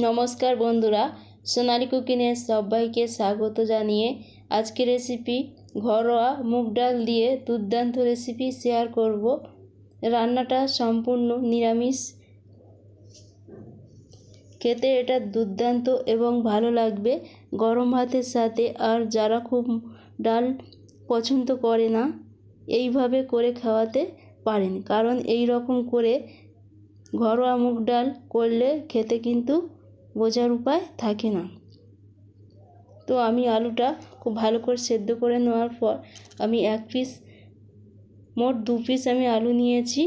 নমস্কার বন্ধুরা, সোনালি কুকিংয়ে সবাইকে স্বাগত জানিয়ে আজকে রেসিপি ঘরোয়া মুগ ডাল দিয়ে দুর্দান্ত রেসিপি শেয়ার করব। রান্নাটা সম্পূর্ণ নিরামিষ। খেতে এটা দুর্দান্ত এবং ভালো লাগবে গরম ভাতের সাথে। আর যারা খুব ডাল পছন্দ করে না, এইভাবে করে খাওয়াতে পারেন। কারণ এই রকম করে ঘরোয়া মুগ ডাল করলে খেতে কিন্তু বোঝার উপায় থাকে না। তো আমি আলুটা খুব ভালো করে সেদ্ধ করে নেওয়ার পর আমি এক পিস মোট দু পিস আমি আলু নিয়েছি।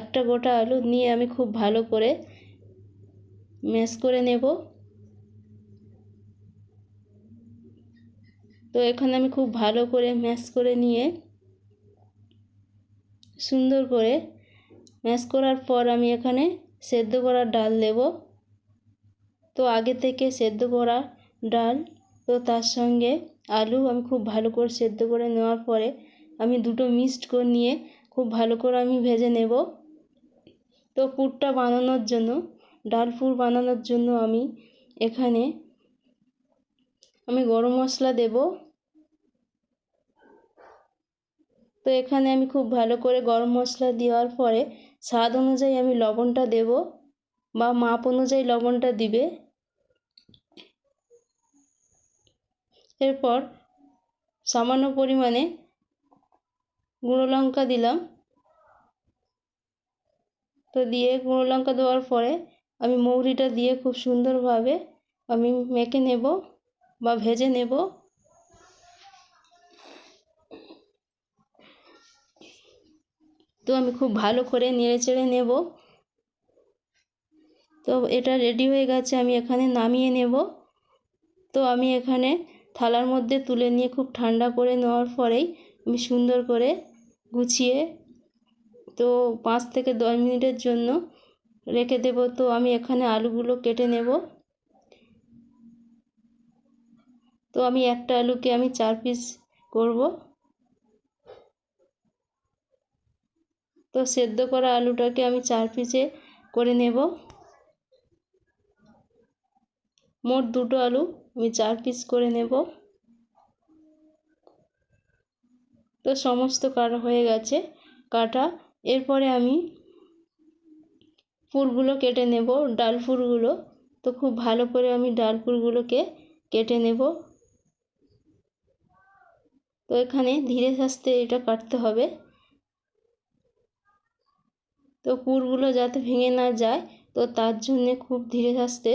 একটা গোটা আলু নিয়ে আমি খুব ভালো করে ম্যাশ করে নেব। তো এখানে আমি খুব ভালো করে ম্যাশ করে নিয়ে সুন্দর করে ম্যাশ করার পর আমি এখানে সেদ্ধ করার ডাল দেব। তো আগে থেকে সেদ্ধ করা ডাল, তো তার সঙ্গে আলু আমি খুব ভালো করে সেদ্ধ করে নেওয়ার পরে আমি দুটো মিক্সড করে নিয়ে খুব ভালো করে আমি ভেজে নেব। তো পুরটা বানানোর জন্য, ডাল পুর বানানোর জন্য আমি এখানে আমি গরম মশলা দেব। তো এখানে আমি খুব ভালো করে গরম মশলা দেওয়ার পরে স্বাদ অনুযায়ী আমি লবণটা দেব বা মাপ অনুযায়ী লবণটা দিবে। এরপর সামান্য পরিমাণে গুঁড়ো লঙ্কা দিলাম। তো দিয়ে গুঁড়ো লঙ্কা দেওয়ার পরে আমি মৌরিটা দিয়ে খুব সুন্দরভাবে আমি মেখে নেব বা ভেজে নেব। তো আমি খুব ভালো করে নেড়ে চেড়ে নেব। তো এটা রেডি হয়ে গেছে, আমি এখানে নামিয়ে নেব। তো আমি এখানে থালার মধ্যে তুলে নিয়ে খুব ঠান্ডা করে নেওয়ার পরেই আমি সুন্দর করে গুছিয়ে তো পাঁচ থেকে দশ মিনিটের জন্য রেখে দেব। তো আমি এখানে আলুগুলো কেটে নেব। তো আমি একটা আলুকে আমি চার পিস করব। তো সেদ্ধ করা আলুটাকে আমি চার পিসে করে নেব। মোট দুটো আলু, আমি চার পিস করে নেব। তো সমস্ত কাটা হয়ে গেছে, কাটা। এরপরে আমি পুরগুলো কেটে নেব, ডাল ফুলগুলো তো খুব ভালো করে আমি ডাল ফুলগুলোকে কেটে নেব। তো এখানে ধীরে সাস্তে এটা কাটতে হবে। তো পুরগুলো যাতে ভেঙে না যায়, তো তার জন্যে খুব ধীরে সাস্তে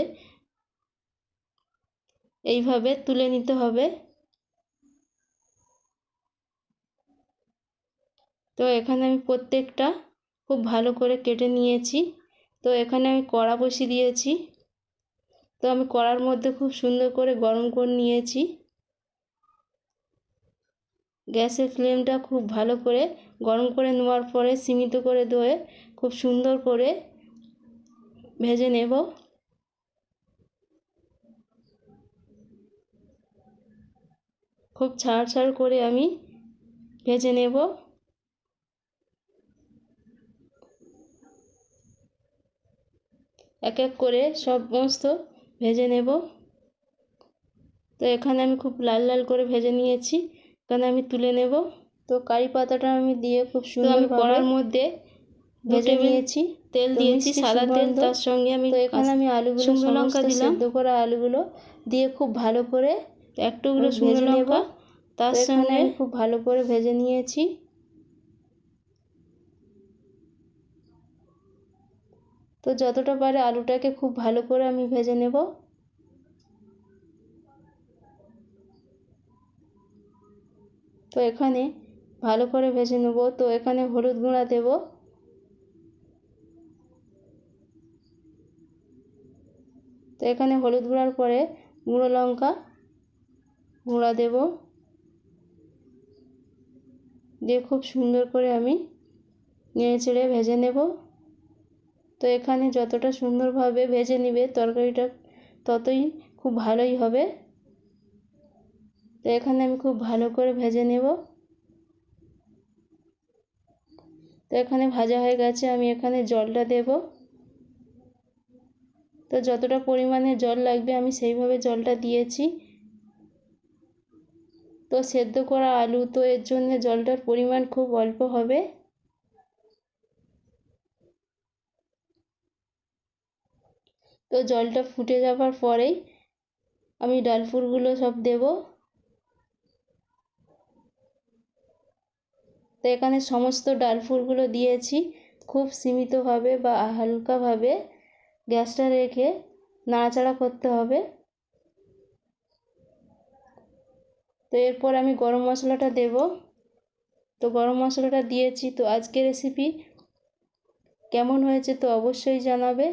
এইভাবে তুলে নিতে হবে। তো এখানে আমি প্রত্যেকটা খুব ভালো করে কেটে নিয়েছি। তো এখানে আমি কড়া বসিয়ে দিয়েছি। তো আমি কড়ার মধ্যে খুব সুন্দর করে গরম করে নিয়েছি। গ্যাসের ফ্লেমটা খুব ভালো করে গরম করে নেওয়ার পরে সীমিত করে ধুয়ে খুব সুন্দর করে ভেজে নেব। খুব ছাড় ছাড় করে আমি ভেজে নেব। এক এক করে সমস্ত ভেজে নেব। তো এখানে আমি খুব লাল লাল করে ভেজে নিয়েছি এখানে আমি তুলে নেব। তো কারি পাতাটা আমি দিয়ে খুব সুন্দর আমি কড়ার মধ্যে ভেজে নিয়েছি। তেল দিয়েছি সাদা তেল তার সঙ্গে আমি এখানে আমি আলুগুলো লঙ্কা দিলাম। সেদ্ধ করা আলুগুলো দিয়ে খুব ভালো করে এক টুকরো শুকনো লঙ্কা তার সঙ্গে খুব ভালো করে ভেজে নিয়েছি। তো যতটা পারে আলুটাকে খুব ভালো করে আমি ভেজে নেব। তো এখানে ভালো করে ভেজে নেব। তো এখানে হলুদ গুঁড়া দেব। তো এখানে হলুদ গুঁড়ার পরে গুঁড়ো লঙ্কা গুঁড়া দেব। দিয়ে খুব সুন্দর করে আমি নেড়ে চেড়ে ভেজে নেব। তো এখানে যতটা সুন্দরভাবে ভেজে নিবে তরকারিটা ততই খুব ভালোই হবে। তো এখানে আমি খুব ভালো করে ভেজে নেব। তো এখানে ভাজা হয়ে গেছে, আমি এখানে জলটা দেব। তো যতটা পরিমাণে জল লাগবে আমি সেইভাবে জলটা দিয়েছি। তো সেদ্ধ করা আলু, তো এর জন্য জলটার পরিমাণ খুব অল্প হবে। তো জলটা ফুটে যাবার পরেই আমি ডালপুরগুলো সব দেব। তো এখানে সমস্ত ডালপুরগুলো দিয়েছি, খুব সীমিতভাবে বা হালকাভাবে। গ্যাসটা রেখে নাড়াচাড়া করতে হবে। তো এরপর আমি গরম মশলাটা দেব। তো গরম মশলাটা দিয়েছি। তো আজকে রেসিপি কেমন হয়েছে তো অবশ্যই জানাবে।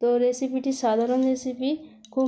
তো রেসিপিটি সাধারণ রেসিপি খুব